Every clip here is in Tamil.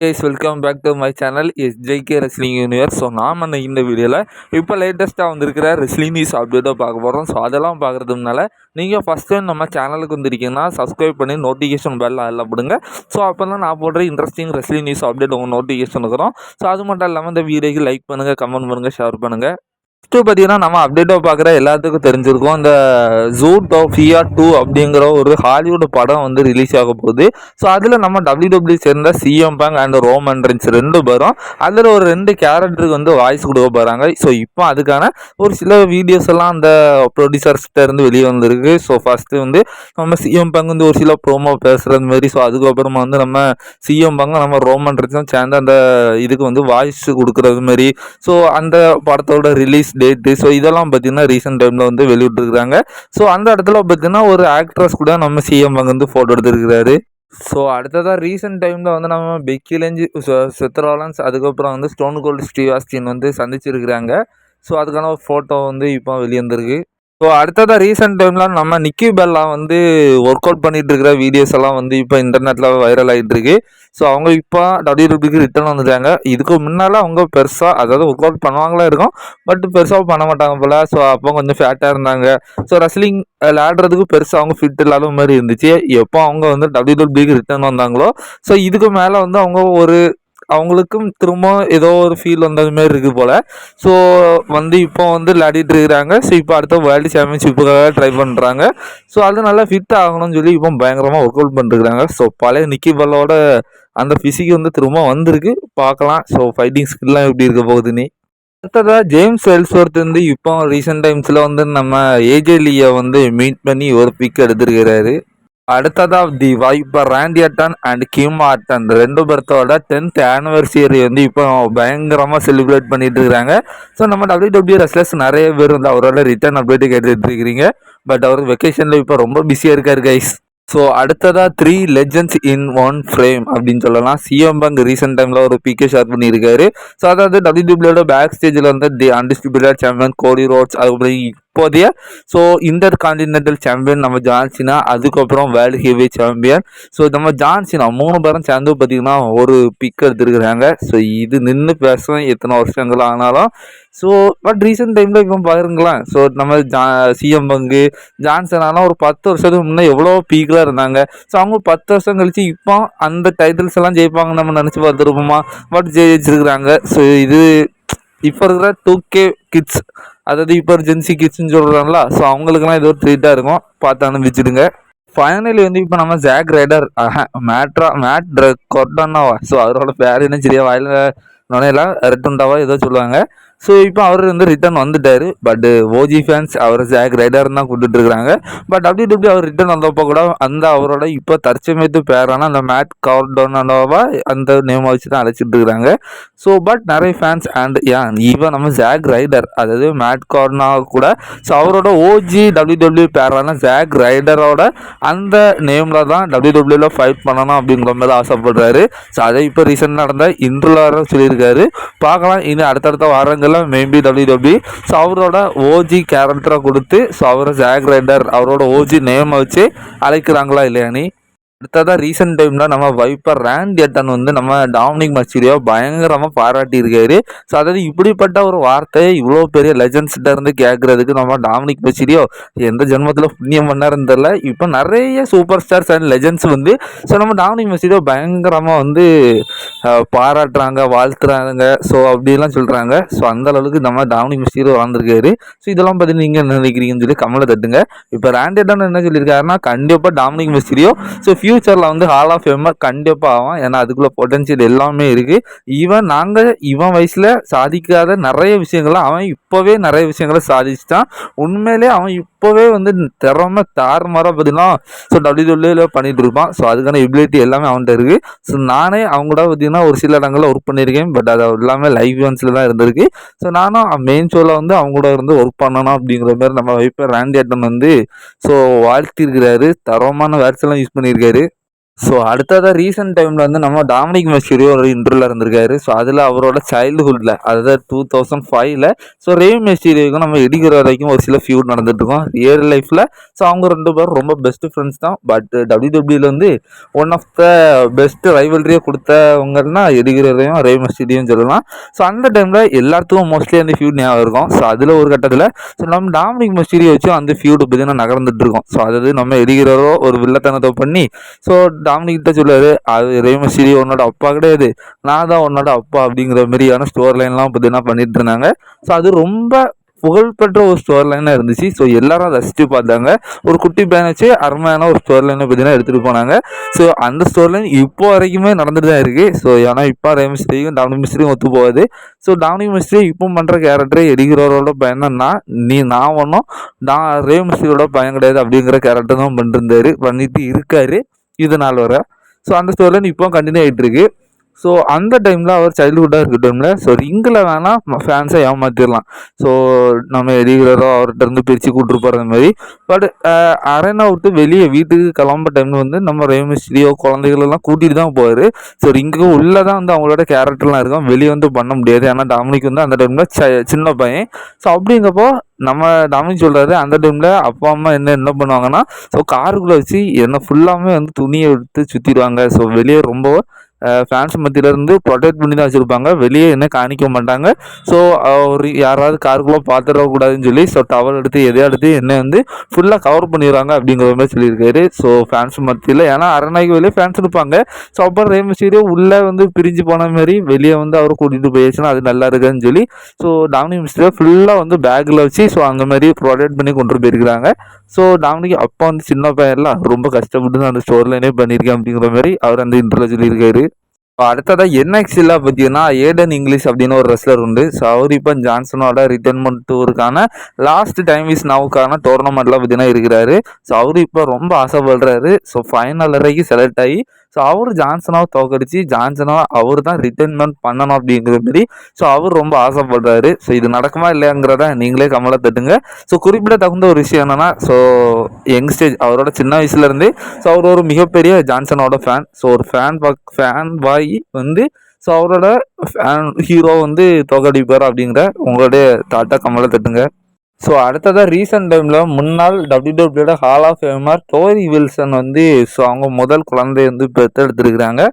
Guys welcome back to my channel S JK wrestling universe so நாம் இந்த வீடியோவில் இப்போ லேட்டஸ்ட்டாக வந்திருக்கிற ரெஸ்லிங் நியூஸ் அப்டேட்டை பார்க்க போகிறோம் ஸோ அதெல்லாம் பார்க்குறதுனால நீங்கள் ஃபஸ்ட் டைம் நம்ம சேனலுக்கு வந்திருக்கீங்கன்னா சப்ஸ்கிரைப் பண்ணி நோட்டிஃபிகேஷன் பெல் எல்லாம் போடுங்க. ஸோ அப்போ தான் நான் போடுற இன்ட்ரெஸ்டிங் ரெஸ்லிங் நியூஸ் அப்டேட் உங்கள் நோட்டிஃபிகேஷன் இருக்கிறோம் ஸோ அது மட்டும் இல்லாமல் இந்த வீடியோக்கு லைக் பண்ணுங்கள் கமெண்ட் பண்ணுங்கள் ஷேர் பண்ணுங்கள் ஃபஸ்ட்டு பார்த்தீங்கன்னா நம்ம அப்டேட்டாக பார்க்குற எல்லாத்துக்கும் தெரிஞ்சிருக்கோம். இந்த ஜூட் ஆஃப் ஃபியா டூ அப்படிங்கிற ஒரு ஹாலிவுட் படம் வந்து ரிலீஸ் ஆக போகுது. ஸோ அதில் நம்ம டபிள்யூ டபிள்யூ சேர்ந்த CM Punk and Roman Reigns ரெண்டு பேரும் அதில் ஒரு ரெண்டு கேரக்டருக்கு வந்து வாய்ஸ் கொடுக்க போகிறாங்க ஸோ இப்போ அதுக்கான ஒரு சில வீடியோஸ் எல்லாம் அந்த ப்ரொடியூசர்ஸ்கிட்ட இருந்து வெளியே வந்திருக்கு. ஸோ ஃபஸ்ட்டு வந்து நம்ம சிஎம் பேங்க் வந்து ஒரு சில ப்ரோமோ பேசுகிறது மாதிரி. ஸோ அதுக்கப்புறமா வந்து நம்ம சிஎம் பேங்க் நம்ம ரோமன் ரென்ஸும் சேர்ந்து அந்த இதுக்கு வந்து வாய்ஸ் கொடுக்குறது மாதிரி. ஸோ அந்த படத்தோட ரிலீஸ் டேட்டு ஸோ இதெல்லாம் பார்த்தீங்கன்னா ரீசெண்ட் டைமில் வந்து வெளியிட்ருக்குறாங்க ஸோ அந்த இடத்துல பார்த்தீங்கன்னா ஒரு ஆக்ட்ரஸ் கூட நம்ம சிஎம் அங்கே வந்து ஃபோட்டோ எடுத்துருக்கிறாரு. ஸோ அடுத்ததாக ரீசெண்ட் டைமில் வந்து நம்ம பெக்கிலேஞ்சு சித்ராலன்ஸ் அதுக்கப்புறம் வந்து ஸ்டோன் கோல்டு ஸ்ரீவாஸ்டின் வந்து சந்திச்சிருக்கிறாங்க. ஸோ அதுக்கான ஒரு ஃபோட்டோ வந்து இப்போ வெளியே ஸோ அடுத்ததாக ரீசெண்ட் டைமில் நம்ம நிக்கி பெல்லா வந்து ஒர்க் அவுட் பண்ணிட்டு இருக்கிற வீடியோஸ் எல்லாம் வந்து இப்போ இன்டர்நெட்டில் வைரல் ஆகிட்டு இருக்கு. ஸோ அவங்க இப்போ டபிள்யூபிக்கு ரிட்டர்ன் வந்துட்டாங்க. இதுக்கு முன்னால் அவங்க பெருசாக அதாவது ஒர்க் அவுட் பண்ணுவாங்களா இருக்கும். பட் பெருசாக பண்ண மாட்டாங்க போல். ஸோ அப்போ கொஞ்சம் ஃபேட்டாக இருந்தாங்க. ஸோ ரெஸ்லிங் விளையாடுறதுக்கு பெருசாக அவங்க ஃபிட் இல்லாத மாதிரி இருந்துச்சு. எப்போ அவங்க வந்து டபிள்யூபிக்கு ரிட்டர்ன் வந்தாங்களோ? ஸோ இதுக்கு மேலே வந்து அவங்க ஒரு அவங்களுக்கும் திரும்ப ஏதோ ஒரு ஃபீல் வந்தது மாரி இருக்குது போல். ஸோ வந்து இப்போ வந்து விளையாடிட்டு இருக்கிறாங்க. ஸோ இப்போ அடுத்த வேர்ல்டு சாம்பியன்ஷிப்புக்காக ட்ரை பண்ணுறாங்க ஸோ அது நல்லா ஃபிட் ஆகணும்னு சொல்லி இப்போ பயங்கரமாக ஒர்க் அவுட் பண்ணிருக்கிறாங்க ஸோ பழைய நிக்கி பல்லோட அந்த ஃபிசிக் வந்து திரும்ப வந்திருக்கு. பார்க்கலாம். ஸோ ஃபைட்டிங் ஸ்கில்லாம் எப்படி இருக்க போகுதுன்னு அடுத்ததாக ஜேம்ஸ் எல்ஸ்வர்த் வந்து இப்போ ரீசெண்ட் டைம்ஸில் வந்து நம்ம ஏஜேலியை வந்து மீட் பண்ணி ஒரு பிக் எடுத்திருக்கிறாரு. அடுத்ததாக தி இப்போ Randy Orton and Kim Orton ரெண்டு பேர்த்தோட டென்த் ஆனிவர்சரி வந்து இப்போ பயங்கரமாக செலிப்ரேட் பண்ணிட்டு இருக்கிறாங்க ஸோ நம்ம டபிள்யூ டபிள்யூ ரெஸ்லர்ஸ் நிறைய பேர் வந்து அவரோட ரிட்டர்ன் அப்டேட்டு கேட்டுட்டு இருக்கிறீங்க. பட் அவர் வெக்கேஷனில் இப்போ ரொம்ப பிஸியாக இருக்கார் கைஸ் ஸோ அடுத்ததாக three legends in one frame அப்படின்னு சொல்லலாம். சிஎம் பங்க் ரீசெண்ட் டைமில் ஒரு பிகே ஷேர் பண்ணியிருக்காரு. ஸோ அதாவது டபிள்யூ டபிள்யூட பேக் ஸ்டேஜில் வந்து the undisputed champion Cody Rhodes அதுக்கப்புறம் இப்போதைய ஸோ இன்டர் கான்டினென்டல் சாம்பியன் நம்ம ஜான்சினா அதுக்கப்புறம் வேர்ல்டு ஹெவி சாம்பியன் ஸோ நம்ம ஜான்சினா மூணு பேரும் சேர்ந்து பார்த்திங்கன்னா ஒரு பிக் எடுத்துருக்குறாங்க. ஸோ இது நின்று பேசுவேன் எத்தனை வருஷங்கள் ஆனாலும். ஸோ பட் ரீசெண்ட் டைமில் இப்போ பாருங்களேன். ஸோ நம்ம ஜா சிஎம் பங்கு ஜான்சனாலாம் ஒரு பத்து வருஷத்துக்கு முன்னே எவ்வளோ பீக்கில் இருந்தாங்க. ஸோ அவங்க பத்து வருஷம் கழித்து இப்போ அந்த டைட்டில்ஸ் எல்லாம் ஜெயிப்பாங்க நம்ம நினச்சி பார்த்துருப்போமா? பட் ஜெயிச்சிருக்கிறாங்க. ஸோ இது இப்போ இருக்கிற டூ கே கிட்ஸ் அதாவது இப்போ ஜென்சி கிட்ஸ்ன்னு சொல்கிறாங்களா ஸோ அவங்களுக்குலாம் ஏதோ ஒரு ட்ரீட்டாக இருக்கும். பார்த்து அனுப்பிச்சிடுங்க ஃபைனலி வந்து இப்போ நம்ம ஜாக் ரைடர் மேட்ரா மேட் கொர்டானாவா ஸோ அவரோட பேர் என்ன சரியா வாயில் நுழையலாம் ரெட்டுண்டாவா ஏதோ சொல்லுவாங்க. ஸோ இப்போ அவர் வந்து ரிட்டர்ன் வந்துட்டார். பட் ஓஜி ஃபேன்ஸ் அவர் ஜாக் ரைடர் தான் கூப்பிட்டு பட் அப்படி இப்படி அவர் ரிட்டர்ன் வந்தப்போ கூட அந்த அவரோட இப்போ தற்சமயத்து பேரான அந்த மேட் கார்டோனோவா அந்த நேம் வச்சு தான் அழைச்சிட்டு இருக்கிறாங்க. ஸோ பட் நிறைய ஃபேன்ஸ் அண்ட் ஏன் ஈவன் நம்ம ஜாக் ரைடர் அதாவது மேட் கார்னா கூட ஸோ அவரோட ஓஜி டபிள்யூ டபிள்யூ பேரான ஜாக் ரைடரோட அந்த நேமில் தான் டபிள்யூ டபிள்யூவில் ஃபைட் பண்ணணும் அப்படிங்கிற மாதிரி ஆசைப்படுறாரு. ஸோ அதை இப்போ ரீசெண்டாக நடந்த இன்ட்ரலாக சொல்லியிருக்காரு. பார்க்கலாம். இனி அடுத்தடுத்த வாரங்கள் இதெல்லாம் மேபி டபிள்யூ டபிள்யூ ஸோ அவரோட ஓஜி கேரக்டராக கொடுத்து ஸோ அவரை ஜாக் ரைடர் அவரோட ஓஜி நேமை வச்சு அழைக்கிறாங்களா இல்லையா நீ? அடுத்ததாக ரீசெண்ட் டைமில் நம்ம வைப்பர் ரேண்ட் எட்டன் வந்து நம்ம டாமினிக் மச்சூரியோ பயங்கரமாக பாராட்டியிருக்காரு. ஸோ அதாவது இப்படிப்பட்ட ஒரு வார்த்தையை இவ்வளோ பெரிய லெஜண்ட்ஸ்கிட்ட இருந்து கேட்குறதுக்கு நம்ம டாமினிக் மச்சூரியோ எந்த ஜென்மத்தில் புண்ணியம் பண்ணாருன்னு தெரில இப்போ நிறைய சூப்பர் ஸ்டார்ஸ் அண்ட் லெஜண்ட்ஸ் வந்து ஸோ நம்ம டாமினிக் மச்சூரியோ பயங்கரமாக வந்து பாராட்டுறாங்க வாழ்த்துறாங்க. ஸோ அப்படிலாம் சொல்கிறாங்க ஸோ அந்த அளவுக்கு நம்ம டாமினிக் மச்சூரியோ வளர்ந்துருக்காரு ஸோ இதெல்லாம் பற்றி நீங்கள் என்ன நினைக்கிறீங்கன்னு சொல்லி கமலை தட்டுங்க. இப்போ ரேண்ட் எட்டன் என்ன சொல்லியிருக்காருன்னா கண்டிப்பாக டாமினிக் மச்சூரியோ ஸோ ஃப்யூச்சரில் வந்து ஹால் ஆஃப் ஃபேமர் கண்டிப்பாக ஆகும் ஏன்னா அதுக்குள்ளே பொட்டன்ஷியல் எல்லாமே இருக்குது ஈவன் நாங்கள் இவன் வயசில் சாதிக்காத நிறைய விஷயங்களை அவன் இப்போவே நிறைய விஷயங்களை சாதிச்சிட்டான். உண்மையிலே அவன் இப்போவே வந்து திறமை தாறுமாறாக பார்த்தீங்கன்னா ஸோ டபிள்யூ டபிள்யூல பண்ணிகிட்டு இருப்பான். ஸோ அதுக்கான எபிலிட்டி எல்லாமே அவன்கிட்ட இருக்குது ஸோ நானே அவங்க கூட பார்த்தீங்கன்னா ஒரு சில இடங்களில் ஒர்க் பண்ணியிருக்கேன். பட் அது எல்லாமே லைவ் இவன்ஸில் தான் இருந்திருக்கு. ஸோ நானும் மெயின் ஷோவில் வந்து அவங்க கூட இருந்து ஒர்க் பண்ணணும் அப்படிங்கிற மாதிரி நம்ம வைப்பர் ரேண்டி வந்து ஸோ வாழ்த்திருக்கிறாரு. தரமான வேர்ட்ஸ் எல்லாம் யூஸ் பண்ணியிருக்காரு. ஸோ அடுத்ததாக ரீசெண்ட் டைமில் வந்து நம்ம டாமினிக் மெஸ்யூரியோ ஒரு இன்டர்வியூவில் இருந்திருக்காரு. ஸோ அதில் அவரோட சைல்டுஹுட்டில் அதாவது டூ தௌசண்ட் ஃபைவ்ல ஸோ ரேவ் மெஸ்யூரியோக்கும் நம்ம இடிக்கிற வரைக்கும் ஒரு சில ஃபியூட் நடந்துட்டுருக்கோம். ரியல் லைஃப்பில் ஸோ அவங்க ரெண்டு பேரும் ரொம்ப பெஸ்ட் ஃப்ரெண்ட்ஸ் தான். பட் டபிள்யூ டபிள்யூல வந்து ஒன் ஆஃப் த பெஸ்ட் ரைவல்ரியை கொடுத்தவங்கன்னா எடிகிறதையும் ரேவ் மெஸ்யூரியும் சொல்லலாம். ஸோ அந்த டைமில் எல்லாத்துக்கும் மோஸ்ட்லி அந்த ஃபியூட் ஞாபகம் இருக்கும். ஸோ அதில் ஒரு கட்டத்தில் ஸோ நம்ம டாமினிக் மெஸ்யூரியோ வச்சு அந்த ஃபியூட் பார்த்தீங்கன்னா நகர்ந்துட்டு இருக்கோம் ஸோ அதாவது நம்ம எடிகிறோ ஒரு வில்லத்தனத்தை பண்ணி ஸோ டாமினிக் கிட்ட சொல்லுவாரு அது ரேமசிரி உன்னோட அப்பா கிடையாது. நான் தான் உன்னோட அப்பா அப்படிங்கிற மாதிரியான ஸ்டோர் லைன்லாம் பார்த்தீங்கன்னா பண்ணிட்டு இருந்தாங்க. ஸோ அது ரொம்ப புகழ்பெற்ற ஒரு ஸ்டோர் லைனாக இருந்துச்சு. ஸோ எல்லாரும் ரசித்து பார்த்தாங்க. ஒரு குட்டி பேன் வச்சு அருமையான ஒரு ஸ்டோர் லைனை பார்த்தீங்கன்னா எடுத்துகிட்டு போனாங்க. ஸோ அந்த ஸ்டோர் லைன் இப்போ வரைக்குமே நடந்துட்டு தான் இருக்குது ஸோ ஏன்னா இப்போ ரேமிஸ்ட்ரியும் டாமினி மிஸ்ட்ரியும் ஒத்து போகாது. ஸோ டாமினி மிஸ்ட்ரி இப்போ பண்ணுற கேரக்டரை எடுக்கிறவரோட பயணம்னா நீ நான் ஒன்றும் நான் ரே மிஸ்ட்ரியோட பயம் கிடையாது அப்படிங்கிற கேரக்டர் தான் பண்ணிருந்தாரு பண்ணிட்டு இருக்காரு. இது நாள் வரை. ஸோ அந்த ஸ்டோரியில் இப்போ கண்டினியூ ஆகிட்டு இருக்கு. ஸோ அந்த டைமில் அவர் சைல்டுஹுட்டாக இருக்க டைமில் ஸோ ரிங்கில் வேணால் ஃபேன்ஸை ஏமாற்றிடலாம் ஸோ நம்ம ரெகுலராக அவர்கிட்ட இருந்து பிரித்து கூட்டிருப்பார் போகிற மாதிரி. பட் அரேனா விட்டு வெளியே வீட்டுக்கு கிளம்ப டைமில் வந்து நம்ம ரேமிஸ்டியோ குழந்தைகளெல்லாம் கூட்டிகிட்டு தான் போவார். ஸோ ரிங்குக்கு உள்ளே தான் வந்து அவங்களோட கேரக்டர்லாம் இருக்கும். வெளியே வந்து பண்ண முடியாது. ஏன்னா டாமினிக் வந்து அந்த டைமில் சின்ன பையன். ஸோ அப்படிங்கப்போ நம்ம டாமினிக் சொல்கிறாரு அந்த டைமில் அப்பா அம்மா என்ன என்ன பண்ணுவாங்கன்னா ஸோ காருக்குள்ளே வச்சு என்ன ஃபுல்லாமே வந்து துணியை எடுத்து சுற்றிடுவாங்க ஸோ வெளியே ரொம்ப ஃபேன்ஸ் மத்தியிலேருந்து ப்ரொடெக்ட் பண்ணி தான் வச்சுருப்பாங்க. வெளியே என்ன காணிக்க மாட்டாங்க. ஸோ ஒரு யாராவது காருக்குள்ளே பார்த்துடக்கூடாதுன்னு சொல்லி ஸோ டவல் எடுத்து எதையா எடுத்து என்ன வந்து ஃபுல்லாக கவர் பண்ணிடுறாங்க அப்படிங்கிற மாதிரி சொல்லியிருக்காரு. ஸோ ஃபேன்ஸ் மத்தியில் ஏன்னா அரண்நாய்க்கு வெளியே ஃபேன்ஸ் இருப்பாங்க ஸோ அப்புறம் ரேமசீரியோ உள்ளே வந்து பிரிஞ்சு போன மாதிரி வெளியே வந்து அவர் கூட்டிகிட்டு போயிடுச்சுன்னா அது நல்லா இருக்குன்னு சொல்லி ஸோ டாமினிக் மிஸ்டர் ஃபுல்லாக வந்து பேக்கில் வச்சு ஸோ அந்த மாதிரி ப்ரொடெக்ட் பண்ணி கொண்டு போயிருக்கிறாங்க. ஸோ டாமினிக் அப்பா வந்து சின்ன பையன்லாம் ரொம்ப கஷ்டப்பட்டு தான் அந்த ஸ்டோர்லைனே பண்ணியிருக்கேன் அப்படிங்கிற மாதிரி அவர் அந்த இன்டர்வியூ சொல்லியிருக்காரு. அடுத்ததாக என்எக்ஸில் பார்த்தீங்கன்னா ஏடன் இங்கிலீஷ் அப்படின்னு ஒரு ரெஸ்லர் உண்டு. சௌரிபன் இப்போ ஜான்சனோட ரிட்டர்ன்மெண்ட் டூருக்கான லாஸ்ட் டைம் இஸ் நவுக்கான டோர்னமெண்ட்டில் பார்த்தீங்கன்னா இருக்கிறாரு. ஸோ இப்போ ரொம்ப ஆசைப்படுறாரு. ஸோ ஃபைனல் வரைக்கும் செலக்ட் ஆகி ஸோ அவர் ஜான்சனாவை தோக்கடிச்சு ஜான்சனாவை அவர் தான் ரிட்டர்ன்மெண்ட் பண்ணணும் அப்படிங்கிற மாதிரி ஸோ அவர் ரொம்ப ஆசைப்படுறாரு. ஸோ இது நடக்குமா இல்லையாங்கிறத நீங்களே கமலை தட்டுங்க. ஸோ குறிப்பிட தகுந்த ஒரு விஷயம் என்னென்னா ஸோ யங்ஸ்டேஜ் அவரோட சின்ன வயசுலேருந்து ஸோ அவர் ஒரு மிகப்பெரிய ஜான்சனோட ஃபேன் ஸோ ஒரு ஃபேன் பாக் ஃபேன் பாய் வந்து ஸோ அவரோட ஃபேன் ஹீரோ வந்து தோக்கடிப்பார் அப்படிங்கிற உங்களுடைய தாட்டா கமலை தட்டுங்க. ஸோ அடுத்ததாக ரீசெண்ட் டைமில் முன்னாள் டபிள்யூடபிள்யூட hall of famer Torrie Wilson வந்து ஸோ அவங்க முதல் குழந்தை வந்து பெற்றெடுத்துருக்குறாங்க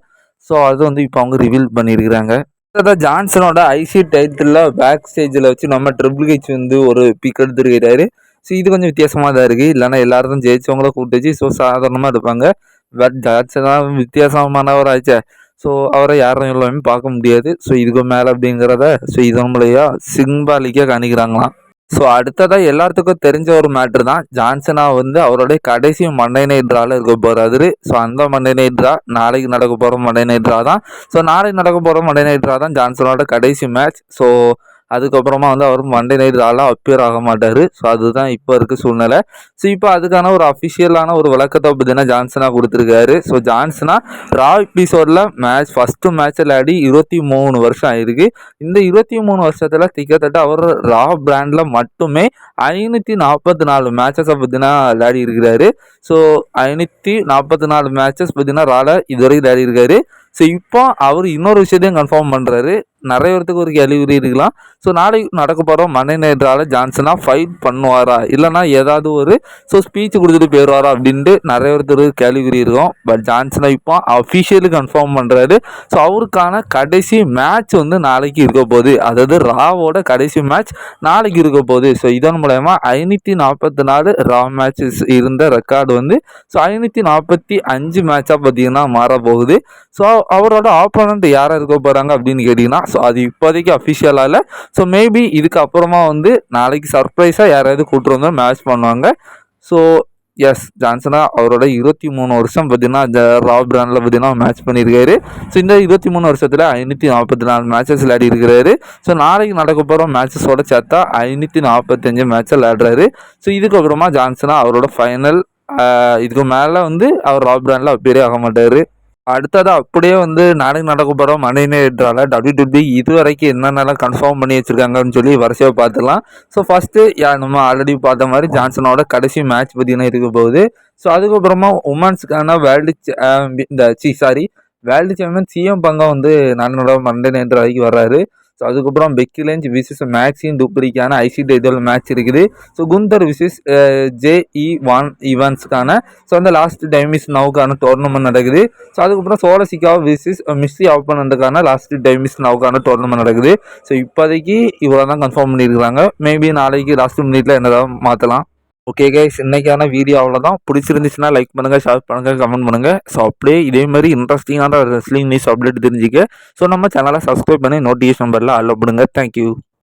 ஸோ அது வந்து இப்போ அவங்க ரிவீல் பண்ணியிருக்கிறாங்க அடுத்ததாக ஜான்சனோட ஐசி டைட்டிலில் பேக் ஸ்டேஜில் வச்சு நம்ம ட்ரிபிள் ஹெச் வந்து ஒரு பிக் எடுத்துருக்கிறாரு. ஸோ இது கொஞ்சம் வித்தியாசமாக தான் இருக்குது இல்லைனா எல்லாரும் ஜெயிச்சவங்கள கூப்பிட்டு வச்சு ஸோ சாதாரணமாக எடுப்பாங்க பட் ஜான்சனா வித்தியாசமானவராச்சே. ஸோ அவரை யாரும் எல்லாமே பார்க்க முடியாது. ஸோ இதுக்கு மேலே அப்படிங்கிறத ஸோ இது மூலையாக சிம்பாலிக்காக காணிக்கிறாங்களாம். ஸோ அடுத்ததாக எல்லாத்துக்கும் தெரிஞ்ச ஒரு மேட்ரு தான் ஜான்சனா வந்து அவருடைய கடைசி மண்டை நைட் ட்ராவில் இருக்க போகிறாரு ஸோ அந்த மண்டை நைட் ட்ரா நாளைக்கு நடக்க போகிற மண்டை நைட் ட்ரா தான் ஸோ நாளைக்கு நடக்க போகிற மண்டை நைட் ட்ரா தான் ஜான்சனோட கடைசி மேட்ச் ஸோ அதுக்கப்புறமா வந்து அவர் மண்டே நைட் ஆளாக அப்பியர் ஆக மாட்டார். ஸோ அதுதான் இப்போ இருக்க சூழ்நிலை. ஸோ இப்போ அதுக்கான ஒரு அஃபிஷியலான ஒரு விளக்கத்தை பார்த்தீங்கன்னா ஜான்சனாக கொடுத்துருக்காரு. ஸோ ஜான்சனா ரா எபிசோடில் மேட்ச் ஃபஸ்ட்டு மேட்ச்சில் ஆடி இருபத்தி மூணு வருஷம் ஆயிருக்கு. இந்த இருபத்தி மூணு வருஷத்தில் கிட்டத்தட்ட அவர் ரா பிராண்டில் மட்டுமே ஐநூற்றி நாற்பத்தி நாலு மேட்சஸை பார்த்தீங்கன்னா விளையாடி இருக்கிறாரு. ஸோ ஐநூற்றி நாற்பத்தி நாலு மேட்சஸ் பார்த்தீங்கன்னா ரால இதுவரைக்கும் விளையாடி இருக்காரு. ஸோ இப்போ அவர் இன்னொரு விஷயத்தையும் கன்ஃபார்ம் பண்ணுறாரு நிறைய பேர்த்துக்கு ஒரு கேள்வி இருக்கலாம். ஸோ நாளைக்கு நடக்க போகிறோம் மனை நேற்றால் ஜான்சனாக ஃபைட் பண்ணுவாரா? இல்லைனா ஏதாவது ஒரு ஸோ ஸ்பீச் கொடுத்துட்டு போயிடுவாரா அப்படின்ட்டு நிறைய பேர்த்துக்கு கேள்விக்குறி இருக்கும். பட் ஜான்சனா இப்போ அஃபிஷியலி கன்ஃபார்ம் பண்ணுறாரு ஸோ அவருக்கான கடைசி மேட்ச் வந்து நாளைக்கு இருக்க போகுது. அதாவது ராவோட கடைசி மேட்ச் நாளைக்கு இருக்க போகுது. ஸோ இதன் மூலயமா ஐநூற்றி நாற்பத்தி நாலு ரா மேட்சஸ் இருந்த ரெக்கார்டு வந்து ஸோ ஐநூற்றி நாற்பத்தி அஞ்சு மேட்சாக பார்த்தீங்கன்னா மாற போகுது ஸோ அவரோட ஆப்போனண்ட் யாராக இருக்க போகிறாங்க அப்படின்னு கேட்டிங்கன்னா ஸோ அது இப்போதைக்கு அஃபிஷியலாக இல்லை. ஸோ மேபி இதுக்கு அப்புறமா வந்து நாளைக்கு சர்ப்ரைஸாக யாராவது கூப்பிட்டு வந்தோம் மேட்ச் பண்ணுவாங்க. ஸோ எஸ் ஜான்சனா அவரோட இருபத்தி மூணு வருஷம் பார்த்தீங்கன்னா ராப் பிராண்டில் பார்த்தீங்கன்னா மேட்ச் பண்ணியிருக்காரு. ஸோ இந்த இருபத்தி மூணு வருஷத்தில் ஐநூற்றி நாற்பத்தி நாலு மேட்சஸ் விளையாடி இருக்கிறாரு. ஸோ நாளைக்கு நடக்க போகிற மேட்சஸோட சேர்த்தா ஐநூற்றி நாற்பத்தஞ்சு மேட்சை விளையாடுறாரு. ஸோ இதுக்கப்புறமா ஜான்சனா அவரோட ஃபைனல் இதுக்கு மேலே வந்து அவர் ராப் பிராண்டில் அப்பேரே ஆக மாட்டார். அடுத்தது அப்படியே வந்து நாளைக்கு நடக்க போகிற மணி நைட்ரால டபிள்யூ இது வரைக்கும் என்னென்னலாம் கன்ஃபார்ம் பண்ணி வச்சுருக்காங்கன்னு சொல்லி வரிசையாக பார்த்துலாம் ஸோ ஃபஸ்ட்டு நம்ம ஆல்ரெடி பார்த்த மாதிரி ஜான்சனோட கடைசி மேட்ச் பார்த்தீங்கன்னா இருக்க போகுது. ஸோ அதுக்கப்புறமா உமன்ஸுக்கான வேர்ல்டு இந்த C sorry world champion CM Punk வந்து நானோட மண்டே நைட் வரைக்கும் வர்றாரு. ஸோ அதுக்கப்புறம் பெக்கி விசிஸ் மேக்ஸின் டூப்ரிக்கான ஐசிடி இதில் மேட்ச் இருக்குது. ஸோ குந்தர் விசிஸ் ஜேஇ வான் ஈவன்ஸ்க்கான ஸோ அந்த லாஸ்ட் டைமிஸ் நவுக்கான டோர்னமெண்ட் நடக்குது. ஸோ அதுக்கப்புறம் சோலசிக்கா விசிஸ் மிஸ்ஸி ஆப்பனண்ட்டுக்கான லாஸ்ட் டைமிஸ் நவுக்கான டோர்னமெண்ட் நடக்குது. ஸோ இப்போதைக்கு இவ்வளோ தான் கன்ஃபார்ம் பண்ணியிருக்கிறாங்க. மேபி நாளைக்கு லாஸ்ட் மினிட்ல என்னதான் மாற்றலாம் ஓகே கைஸ் இன்னைக்கான வீடியோ அவ்வளோதான் பிடிச்சிருந்துச்சுன்னா லைக் பண்ணுங்கள் ஷேர் பண்ணுங்கள் கமெண்ட் பண்ணுங்கள் ஸோ அப்படியே இதே மாதிரி இன்ட்ரெஸ்டிங்கான ரெஸ்லிங் நியூஸ் அப்டேட் தெரிஞ்சுக்க. ஸோ நம்ம சேனலை சப்ஸ்கிரைப் பண்ணி நோட்டிஃபிகேஷன் நம்பரில் அலோ பண்ணுங்கள் தேங்க்யூ